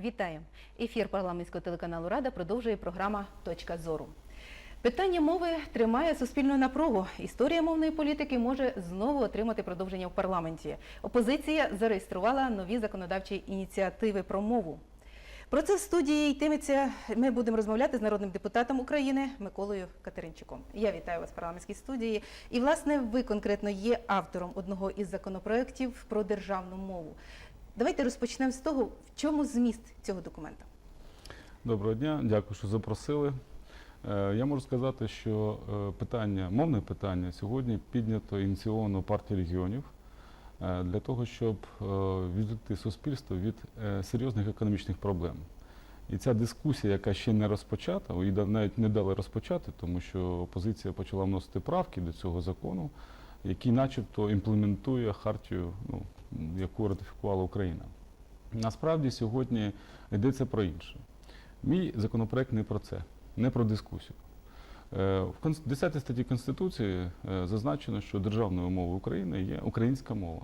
Вітаю! Ефір парламентського телеканалу Рада продовжує програма Точка зору. Питання мови тримає суспільну напругу. Історія мовної політики може знову отримати продовження в парламенті. Опозиція зареєструвала нові законодавчі ініціативи про мову. Про це в студії йтиметься. Ми будемо розмовляти з народним депутатом України Миколою Катеринчуком. Я вітаю вас в парламентській студії. І, власне, ви конкретно є автором одного із законопроєктів про державну мову. Давайте розпочнемо з того, в чому зміст цього документа. Доброго дня, дякую, що запросили. Е, Я можу сказати, що е, питання, мовне питання сьогодні піднято ініційовано партією регіонів е, для того, щоб відвлекти суспільство від серйозних економічних проблем. І ця дискусія, яка ще не розпочата, її навіть не дали розпочати, тому що опозиція почала вносити правки до цього закону, який начебто імплементує хартію, ну, яку ратифікувала Україна. Насправді сьогодні йдеться про інше. Мій законопроект не про це, не про дискусію. Е, В конс- 10 статті Конституції е, зазначено, що державною мовою України є українська мова.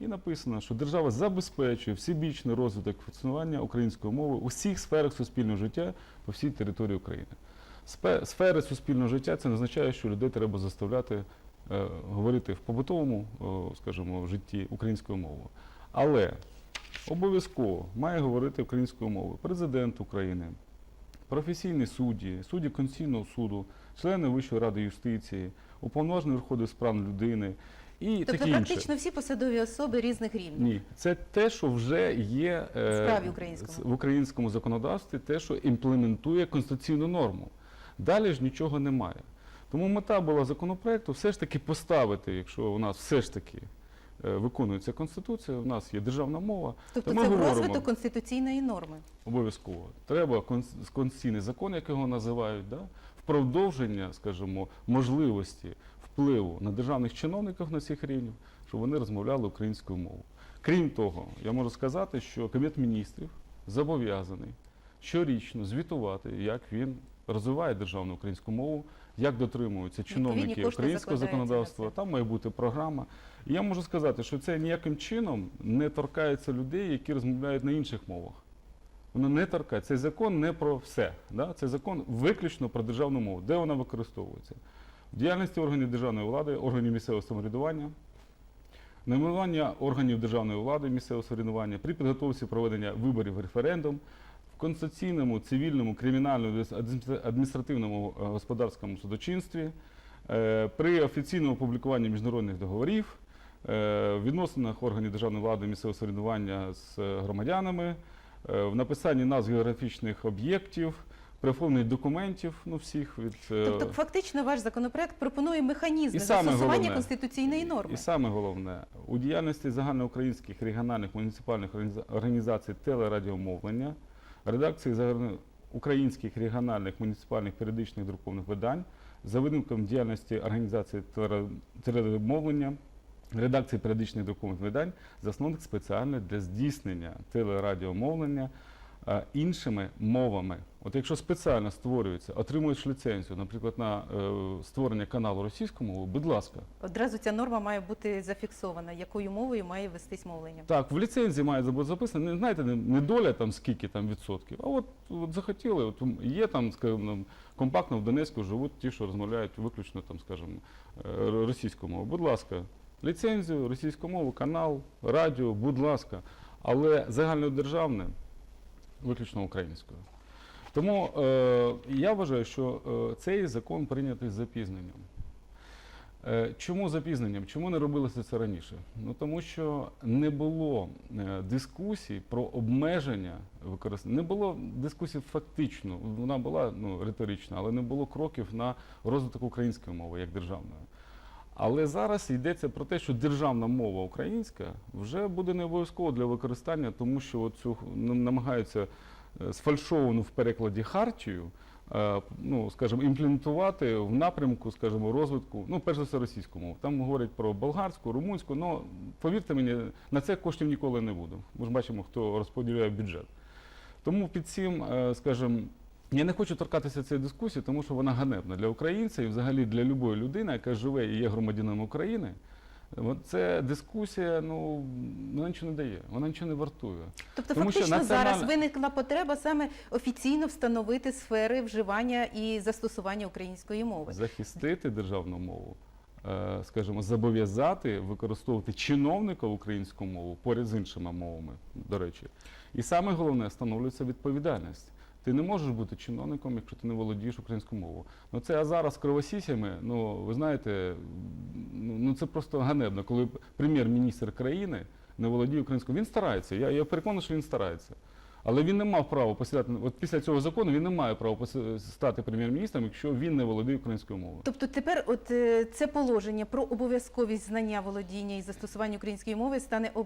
І написано, що держава забезпечує всебічний розвиток функціонування української мови у всіх сферах суспільного життя по всій території України. Сфери суспільного життя це не означає, що людей треба заставляти говорити в побутовому, о, скажімо, житті українською мовою. Але обов'язково має говорити українською мовою президент України, професійні судді, судді Конституційного суду, члени Вищої ради юстиції, уповноважений Верховної справ людини і Тобто, таке інше. практично всі посадові особи різних рівнів. Ні, це те, що вже є е, Справі українському. в українському законодавстві, те, що імплементує конституційну норму. Далі ж нічого немає. Тому мета була законопроекту все ж таки поставити, якщо у нас все ж таки е, виконується конституція, у нас є державна мова, Тобто то ми це говоримо розвиток конституційної норми. обов'язково. Треба конс- конституційний закон, як його називають, да? в продовження, скажімо, можливості впливу на державних чиновників на цих рівнях, щоб вони розмовляли українською мовою. Крім того, я можу сказати, що Кабінет міністрів зобов'язаний щорічно звітувати, як він розвиває державну українську мову, як дотримуються чиновники українського законодавства. Там має бути програма. І я можу сказати, що це ніяким чином не торкається людей, які розмовляють на інших мовах. Воно не торкає. Цей закон не про все. Да? Цей закон виключно про державну мову. Де вона використовується? В діяльності органів державної влади, органів місцевого самоврядування, найменування органів державної влади місцевого самоврядування при підготовці проведення виборів референдум, конституційному, цивільному, кримінальному, адміністративному е, господарському судочинстві, е, при офіційному публікуванні міжнародних договорів, е, в відносинах органів державної влади місцевого самоврядування з громадянами, в написанні назв географічних об'єктів, при оформленні документів, ну всіх від Тобто, фактично, ваш законопроект пропонує механізми застосування головне, конституційної норми. І саме головне, у діяльності загальноукраїнських регіональних муніципальних організа- організацій телерадіомовлення, редакції загальноукраїнських регіональних муніципальних періодичних друкованих видань, за винятком діяльності організації телерадіомовлення, редакції періодичних друкованих видань, засновник спеціально для здійснення телерадіомовлення іншими мовами. От якщо спеціально створюється, отримуєш ліцензію, наприклад, на е, створення каналу російською мовою, будь ласка, Одразу ця норма має бути зафіксована, якою мовою має вестись мовлення. Так, в ліцензії має бути записано, не знаєте, не, не доля там скільки там відсотків, а от, от захотіли, от є там, скажімо, компактно в Донецьку живуть ті, що розмовляють виключно там, скажімо, е, російською мовою. Будь ласка, ліцензію, російську мову, канал, радіо, будь ласка, але загальнодержавне виключно українською. Тому е, я вважаю, що е, цей закон прийнятий з запізненням. Е, Чому запізненням? Чому не робилося це раніше? Ну тому що не було е, дискусій про обмеження використання. Не було дискусій фактично, вона була ну, риторична, але не було кроків на розвиток української мови як державної. Але зараз йдеться про те, що державна мова українська вже буде не обов'язково для використання, тому що цю намагаються е, сфальшовану в перекладі хартію е, ну, скажімо, імплементувати в напрямку, скажімо, розвитку, ну, перш за все, російську мову. Там говорять про болгарську, румунську, але повірте мені, на це коштів ніколи не буде. Ми ж бачимо, хто розподіляє бюджет. Тому під цим, е, скажімо, я не хочу торкатися цієї дискусії, тому що вона ганебна для українця і взагалі для будь-якої людини, яка живе і є громадянином України. Це дискусія, ну вона нічого не дає, вона нічого не вартує. Тобто, Тому фактично зараз виникла потреба саме офіційно встановити сфери вживання і застосування української мови. захистити державну мову, е, скажімо, зобов'язати використовувати чиновника українську мову поряд з іншими мовами, до речі. І саме головне встановлюється відповідальність. Ти не можеш бути чиновником, якщо ти не володієш українською мовою. Ну це а зараз з кровосісями, ну ви знаєте, ну ну, це просто ганебно, коли прем'єр-міністр країни не володіє українською. Він старається. Я, я переконаний, що він старається. Але він не мав права посідати. От після цього закону він не має права стати прем'єр-міністром, якщо він не володіє українською мовою. Тобто тепер от е, це положення про обов'язковість знання володіння і застосування української мови стане е,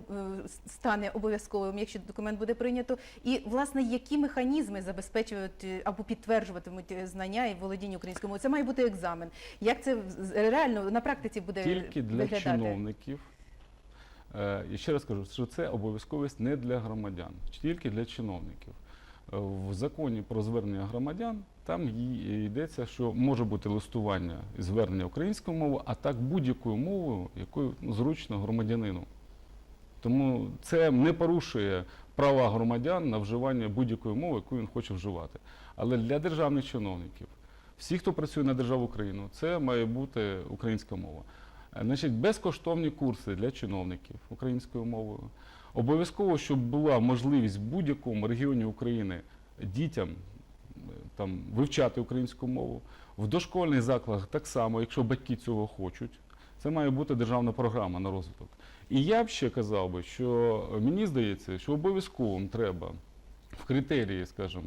стане обов'язковим, якщо документ буде прийнято. І власне які механізми забезпечують е, або підтверджуватимуть знання і володіння українською мовою? Це має бути екзамен. Як це реально на практиці буде Тільки для виглядати? чиновників. Е, І ще раз кажу, що це обов'язковість не для громадян, тільки для чиновників. Е, В законі про звернення громадян там йдеться, що може бути листування і звернення українською мовою, а так будь-якою мовою, якою зручно громадянину. Тому це не порушує права громадян на вживання будь-якої мови, яку він хоче вживати. Але для державних чиновників, всі, хто працює на державу Україну, це має бути українська мова. Е, Значить, безкоштовні курси для чиновників українською мовою. Обов'язково, щоб була можливість в будь-якому регіоні України дітям е, там, вивчати українську мову. В дошкольних закладах так само, якщо батьки цього хочуть. Це має бути державна програма на розвиток. І я б ще казав би, що е, мені здається, що обов'язково треба в критерії, скажімо,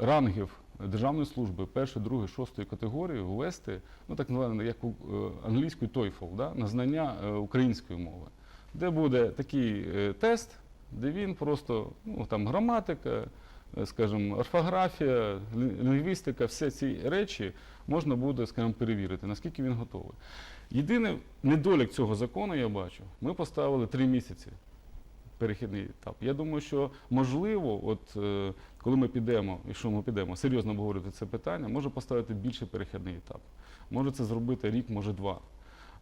рангів державної служби першої, другої, шостої категорії ввести, ну так зване, як е, англійською TOEFL, да, на знання е, української мови, де буде такий е, тест, де він просто ну, там граматика, скажімо, орфографія, лінгвістика, всі ці речі можна буде, скажімо, перевірити, наскільки він готовий. Єдиний недолік цього закону, я бачу, ми поставили три місяці перехідний етап. Я думаю, що можливо, от е, коли ми підемо, якщо ми підемо серйозно обговорювати це питання, може поставити більше перехідний етап. Може це зробити рік, може два.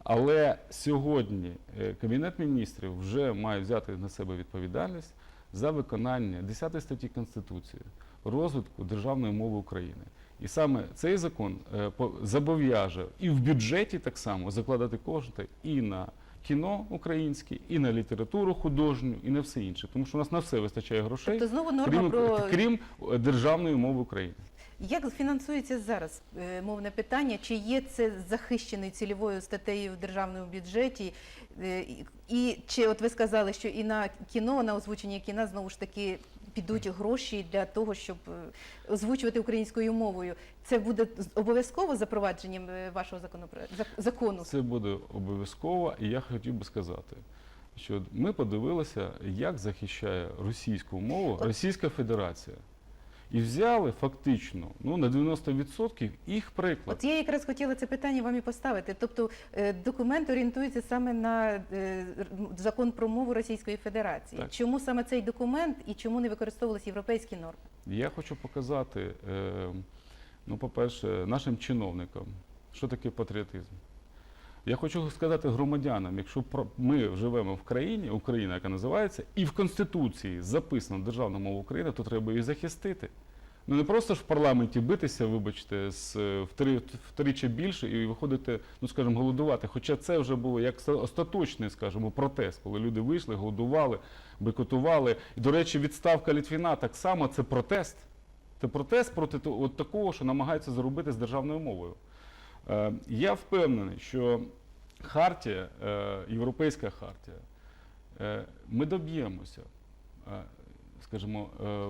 Але сьогодні е, Кабінет міністрів вже має взяти на себе відповідальність за виконання 10 статті Конституції розвитку державної мови України. І саме цей закон е, зобов'яже і в бюджеті так само закладати кошти і на кіно українське, і на літературу художню, і на все інше. Тому що у нас на все вистачає грошей, Тобто знову норма крім, про крім е, державної мови України. Як фінансується зараз е, мовне питання? Чи є це захищений цільовою статтею в державному бюджеті? Е, і- І чи от ви сказали, що і на кіно, на озвучення кіна знову ж таки підуть гроші для того, щоб е, озвучувати українською мовою? Це буде обов'язково запровадженням е, вашого закону? Це буде обов'язково, і я хотів би сказати, що ми подивилися, як захищає російську мову Російська Федерація. І взяли фактично ну, на 90% їх приклад. От я якраз хотіла це питання вам і поставити. Тобто е, документ орієнтується саме на е, закон про мову Російської Федерації. Так. Чому саме цей документ і чому не використовувалися європейські норми? Я хочу показати, е, ну, по-перше, нашим чиновникам, що таке патріотизм. Я хочу сказати громадянам, якщо ми живемо в країні, Україна, яка називається, і в Конституції записана державна мова України, то треба її захистити. Ну не просто ж в парламенті битися, вибачте, з е, втри- втричі більше і виходити, ну скажімо, голодувати. Хоча це вже було як остаточний, скажімо, протест, коли люди вийшли, голодували, бойкотували. І, до речі, відставка Літвіна так само це протест. Це протест проти от такого, що намагаються зробити з державною мовою. Е, Я впевнений, що хартія, е, європейська хартія, е, ми доб'ємося, скажімо,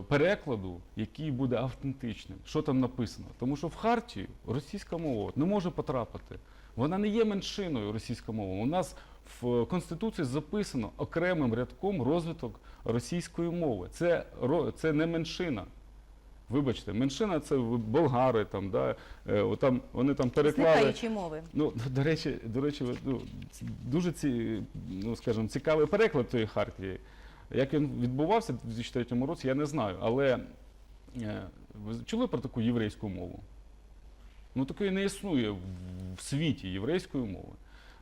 перекладу, який буде автентичним. Що там написано? Тому що в хартію російська мова не може потрапити. Вона не є меншиною російська мова. У нас в Конституції записано окремим рядком розвиток російської мови. Це, це не меншина. Вибачте, меншина це болгари, там, да, е, там, вони там переклали. Зникаючі мови. Ну, до речі, до речі, ну, дуже ці, ну, скажімо, цікавий переклад тої хартії. Як він відбувався в 2003 році, я не знаю. Але е, ви чули про таку єврейську мову? Ну, такої не існує в, в світі єврейської мови.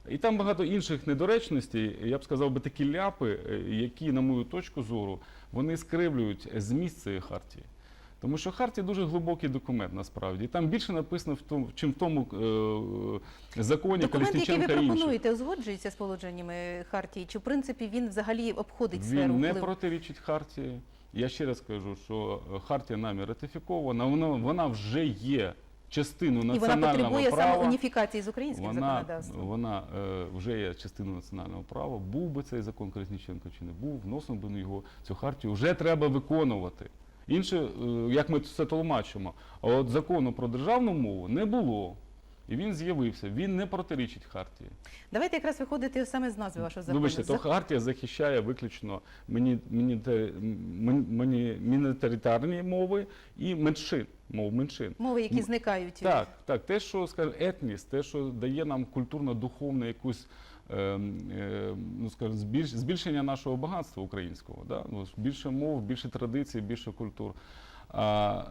І там багато інших недоречностей, я б сказав би такі ляпи, е, які, на мою точку зору, вони скривлюють зміст цієї хартії. Тому що хартія дуже глибокий документ насправді. І Там більше написано в тому, чим в тому е, законі Документ, який ви пропонуєте, узгоджується з положеннями хартії? Чи в принципі він взагалі обходить сферу Він не впливу? протирічить хартії. Я ще раз кажу, що хартія нами ратифікована, вона, вона вже є частиною І вона національного потребує права. саме уніфікації з українським Вона, законодавством. вона е, вже є частиною національного права. Був би цей закон Колесніченко чи не був, вносив би на його цю хартію. Вже треба виконувати. Інше, е, як ми це толмачимо, а от закону про державну мову не було. І він з'явився. Він не протирічить хартії. Давайте якраз виходити саме з назви вашого закону. Вибачте, то хартія захищає виключно міноритарні мови і меншин, мов меншин. Мови, які зникають. Так, так, те, що скажімо, етніс, те, що дає нам культурно-духовну якусь е, е, ну, скажімо, збільшення нашого багатства українського. Да? Ну, більше мов, більше традицій, більше культур. А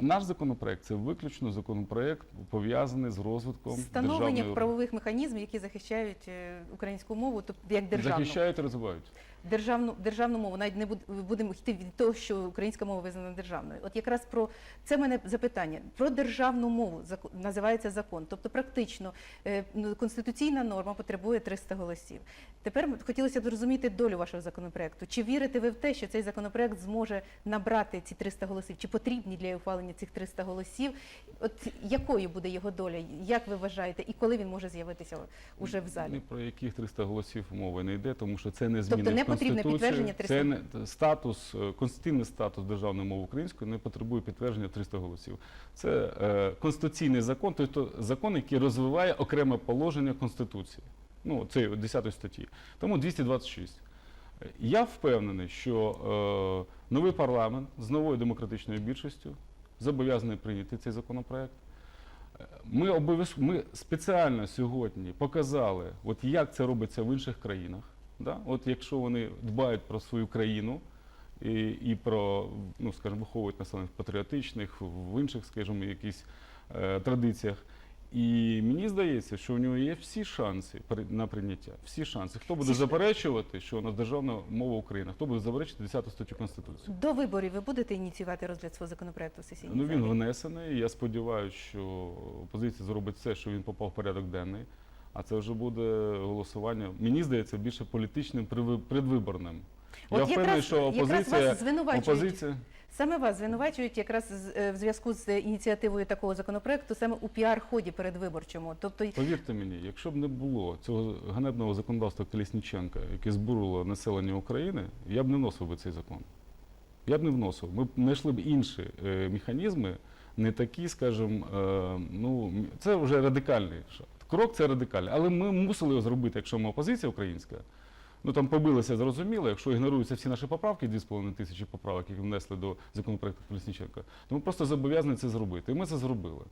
наш законопроект це виключно законопроект пов'язаний з розвитком Встановлення правових механізмів, які захищають е, українську мову, тобто як державну. захищають і розвивають. Державну державну мову, навіть не будемо йти від того, що українська мова визнана державною. От якраз про це мене запитання про державну мову називається закон. Тобто, практично е, ну, конституційна норма потребує 300 голосів. Тепер хотілося б зрозуміти долю вашого законопроекту. Чи вірите ви в те, що цей законопроект зможе набрати ці 300 голосів? Чи потрібні для ухвалення цих 300 голосів? От якою буде його доля? Як ви вважаєте, і коли він може з'явитися уже в залі? Ні про яких 300 голосів мови не йде, тому що це не зміни Тобто не потрібне підтвердження 300? Це не статус, е, конституційний статус державної мови української не потребує підтвердження 300 голосів. Це е, конституційний закон, тобто закон, який розвиває окреме положення Конституції. Ну, це 10 статті. Тому 226. Е, Я впевнений, що е, новий парламент з новою демократичною більшістю зобов'язаний прийняти цей законопроект. Ми обов'язково ми спеціально сьогодні показали, от як це робиться в інших країнах. Да? От якщо вони дбають про свою країну і, і про, ну скажімо, виховують населення в патріотичних, в інших, скажімо, якісь е, традиціях. І мені здається, що у нього є всі шанси на прийняття. Всі шанси. Хто буде заперечувати, що у нас державна мова України? Хто буде заперечувати 10 статтю Конституції? До виборів ви будете ініціювати розгляд свого законопроекту в сесійній Ну він внесений. Я сподіваюся, що опозиція зробить все, що він попав в порядок денний. А це вже буде голосування. Мені здається, більше політичним предвиборним. От Я впевнений, якраз- що опозиція, опозиція Саме вас звинувачують якраз е, в зв'язку з ініціативою такого законопроекту саме у піар-ході передвиборчому. Тобто Повірте мені, якщо б не було цього ганебного законодавства Колісніченка, яке збурило населення України, я б не вносив би цей закон. Я б не вносив. Ми б знайшли б інші е, механізми, не такі, скажімо, е, ну це вже радикальний ша- крок, це радикальний. Але ми мусили його зробити, якщо ми опозиція українська. Ну там побилися, зрозуміло, якщо ігноруються всі наші поправки, 2,5 тисячі поправок, які внесли до законопроекту Колісніченка, то ми просто зобов'язані це зробити. І ми це зробили.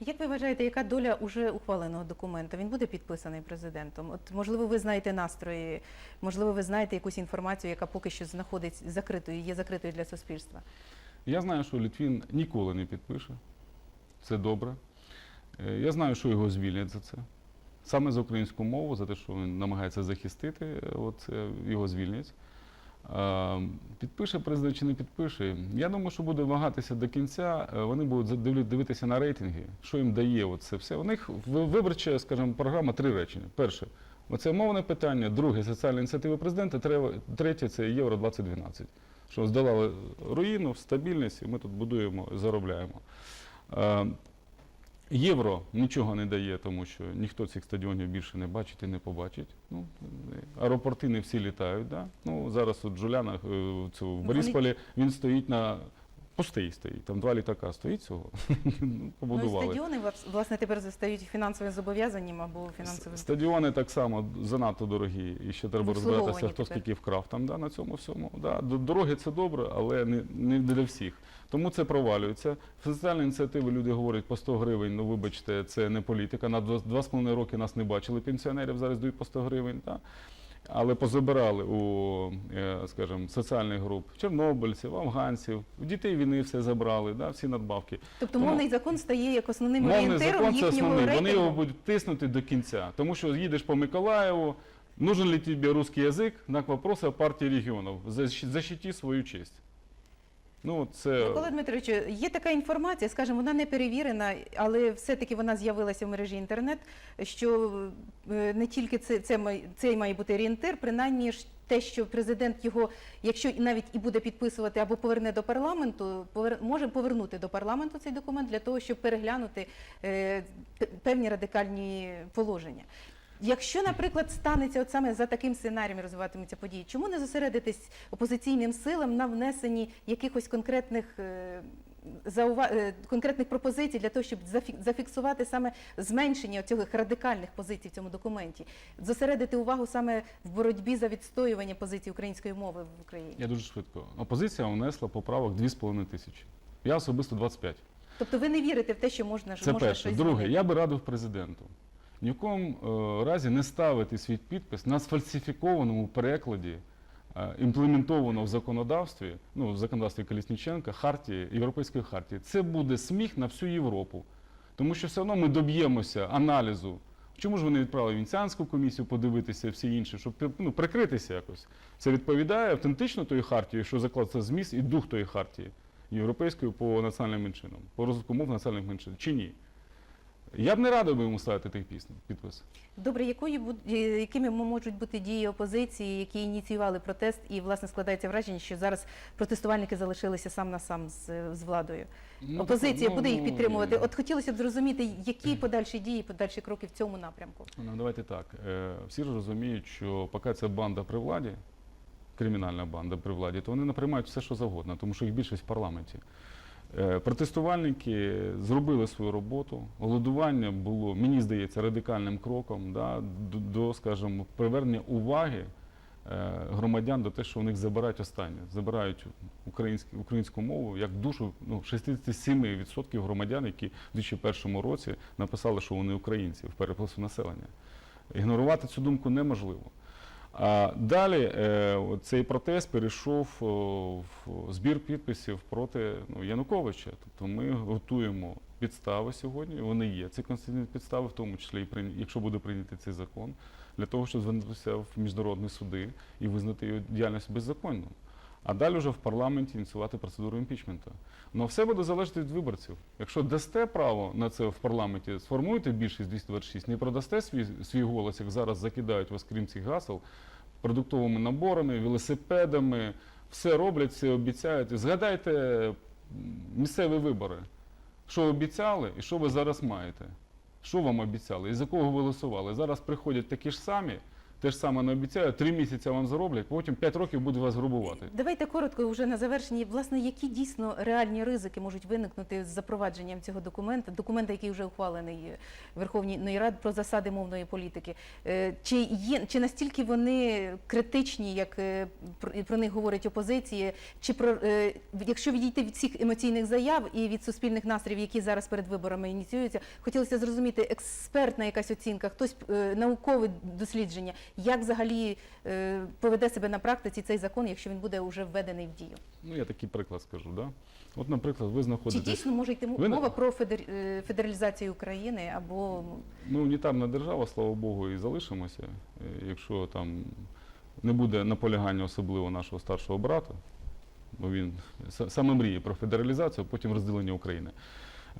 Як ви вважаєте, яка доля уже ухваленого документу? Він буде підписаний президентом? От можливо, ви знаєте настрої, можливо, ви знаєте якусь інформацію, яка поки що знаходиться закритою, є закритою для суспільства. Я знаю, що Літвін ніколи не підпише. Це добре. Е, Я знаю, що його звільнять за це. Саме за українську мову, за те, що він намагається захистити, от, е, його звільнять. Підпише президент чи не підпише. Я думаю, що буде вагатися до кінця. Е, Вони будуть дивитися на рейтинги, що їм дає це все. У них виборча, скажімо, програма три речення. Перше, оце мовне питання, друге соціальні ініціативи президента, третє це Євро 2012 що здолали руїну, стабільність, і ми тут будуємо, заробляємо. Євро нічого не дає, тому що ніхто цих стадіонів більше не бачить і не побачить. Ну, аеропорти не всі літають. Да? Ну, зараз от Джуляна е, в цю, в Борисполі він стоїть на пустий стоїть, там два літака стоїть цього. Ну, Ну і стадіони власне тепер стають фінансовим зобов'язанням або фінансовим. Стадіони так само занадто дорогі, і ще треба розбиратися, хто тепер. скільки вкрав там да, на цьому всьому. Да. Дороги це добре, але не, не для всіх. Тому це провалюється. Соціальні ініціативи люди говорять по 100 гривень, ну вибачте, це не політика. На два- два з половиною роки нас не бачили пенсіонерів, зараз дають по 100 гривень. Да. Але позабирали у, е, скажімо, соціальних груп чорнобильців, афганців, у дітей війни все забрали, да, всі надбавки. Тобто Тому- мовний закон стає як основним Мовний орієнтиром закон це їхнього основний. Вони його будуть тиснути до кінця. Тому що їдеш по Миколаєву, нужен ли тебе русский язик, знак вопроса партії регіонів. Защ- Защити свою честь. Ну, це... Микола Дмитровичу, є така інформація, скажімо, вона не перевірена, але все-таки вона з'явилася в мережі інтернет, що е, не тільки це, це цей має бути орієнтир, принаймні ж те, що президент його, якщо і навіть і буде підписувати або поверне до парламенту, повер- може повернути до парламенту цей документ для того, щоб переглянути е, певні радикальні положення. Якщо, наприклад, станеться от саме за таким сценарієм розвиватимуться події, чому не зосередитись опозиційним силам на внесенні якихось конкретних е, заува... е, конкретних пропозицій для того, щоб зафі- зафіксувати саме зменшення цих радикальних позицій в цьому документі, зосередити увагу саме в боротьбі за відстоювання позиції української мови в Україні? Я дуже швидко. Опозиція внесла поправок 2,5 тисячі. Я особисто 25. Тобто ви не вірите в те, що можна Це можна перше. щось Друге, змінити? я би радив президенту ні в якому е, разі не ставити свій підпис на сфальсифікованому перекладі, е, імплементованого в законодавстві, ну, в законодавстві Колісніченка, хартії, Європейської хартії. Це буде сміх на всю Європу. Тому що все одно ми доб'ємося аналізу. Чому ж вони відправили Венеціанську комісію подивитися, всі інші, щоб ну, прикритися якось. Це відповідає автентично тої хартії, що закладається зміст і дух тої хартії європейської по національним меншинам, по розвитку мов національних меншин, чи ні? Я б не радив би йому ставити той пісню, підпис. Добре, якою буд- е, якими можуть бути дії опозиції, які ініціювали протест, і власне складається враження, що зараз протестувальники залишилися сам на сам з, з владою. Ну, Опозиція так, буде їх ну, підтримувати. От хотілося б зрозуміти, які подальші дії, подальші кроки в цьому напрямку. Ну, давайте так. Е, Всі ж розуміють, що поки ця банда при владі, кримінальна банда при владі, то вони наприймають все, що завгодно, тому що їх більшість в парламенті. Е, Протестувальники зробили свою роботу. Голодування було, мені здається, радикальним кроком да, до, скажімо, привернення уваги е, громадян до те, що у них забирають останнє, забирають українську мову як душу ну, 67% громадян, які в 2001 році написали, що вони українці в перепису населення. Ігнорувати цю думку неможливо. А далі е, цей протест перейшов в збір підписів проти ну, Януковича. Тобто ми готуємо підстави сьогодні. Вони є. Ці конституційні підстави, в тому числі, і якщо буде прийнятий цей закон, для того, щоб звернутися в міжнародні суди і визнати його діяльність беззаконною. А далі вже в парламенті ініціювати процедуру імпічменту. Ну все буде залежати від виборців. Якщо дасте право на це в парламенті, сформуєте більшість 226, не продасте свій, свій голос, як зараз закидають вас крім цих гасел, продуктовими наборами, велосипедами, все роблять, все обіцяють. Згадайте місцеві вибори. Що обіцяли і що ви зараз маєте? Що вам обіцяли? І за кого голосували? Зараз приходять такі ж самі, те ж саме не обіцяють, три місяці вам зароблять, потім п'ять років будуть вас грубувати. Давайте коротко вже на завершенні. Власне, які дійсно реальні ризики можуть виникнути з запровадженням цього документа, документа, який вже ухвалений Верховною Радою про засади мовної політики. Е, Чи є чи настільки вони критичні, як е, про, них говорить опозиція? Чи про е, якщо відійти від всіх емоційних заяв і від суспільних настроїв, які зараз перед виборами ініціюються, хотілося зрозуміти експертна якась оцінка, хтось наукове дослідження, як взагалі е, поведе себе на практиці цей закон, якщо він буде вже введений в дію? Ну, я такий приклад скажу. Да? От, наприклад, ви Чи дійсно може йти Ви мова про федер... е, федералізацію України або Ми унітарна держава, слава Богу, і залишимося, е, якщо там не буде наполягання особливо нашого старшого брата, бо він саме мріє про федералізацію, а потім розділення України.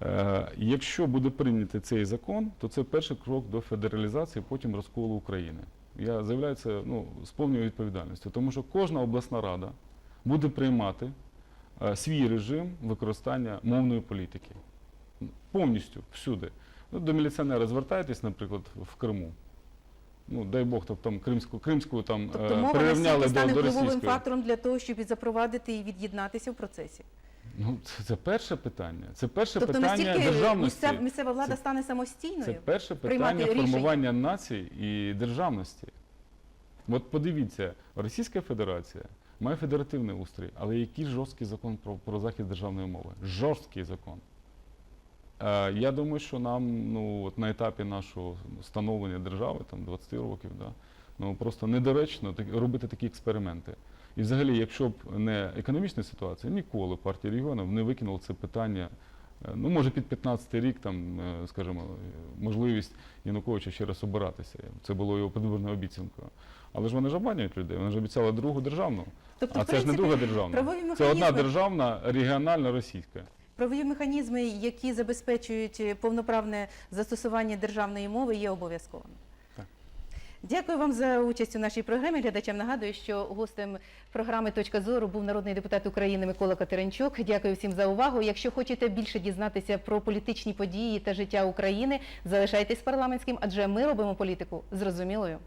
Е, Якщо буде прийнятий цей закон, то це перший крок до федералізації, потім розколу України. Я заявляю це ну, з повною відповідальністю, тому що кожна обласна рада буде приймати е, свій режим використання мовної політики. Повністю всюди. Ну, до міліціонера звертайтесь, наприклад, в Криму. Ну, дай Бог, тобто там кримську, кримську там тобто е, мова прирівняли настільки до, стане до впливовим фактором для того, щоб запровадити і від'єднатися в процесі. Ну, це, це перше питання. Це перше тобто питання настільки державності. місцева, місцева влада Це- стане Це перше питання рішення. формування нації і державності. От подивіться, Російська Федерація має федеративний устрій, але який жорсткий закон про, про захист державної мови? Жорсткий закон. Е, я думаю, що нам ну, от на етапі нашого становлення держави, там 20 років, да, Ну просто недоречно так- робити такі експерименти. І взагалі, якщо б не економічна ситуація, ніколи партія регіонів не викинула це питання. е, Ну, може, під 15 рік, там, е, скажімо, можливість Януковича ще раз обиратися. Це було його предвиборною обіцянкою. Але ж вони ж обманюють людей. Вони ж обіцяли другу державну. Тобто, а це ж не друга державна. правові Це одна державна, регіональна російська. Правові механізми, які забезпечують повноправне застосування державної мови, є обов'язковими. Дякую вам за участь у нашій програмі. Глядачам нагадую, що гостем програми Точка зору був народний депутат України Микола Катеринчук. Дякую всім за увагу. Якщо хочете більше дізнатися про політичні події та життя України, залишайтесь парламентським, адже ми робимо політику зрозумілою.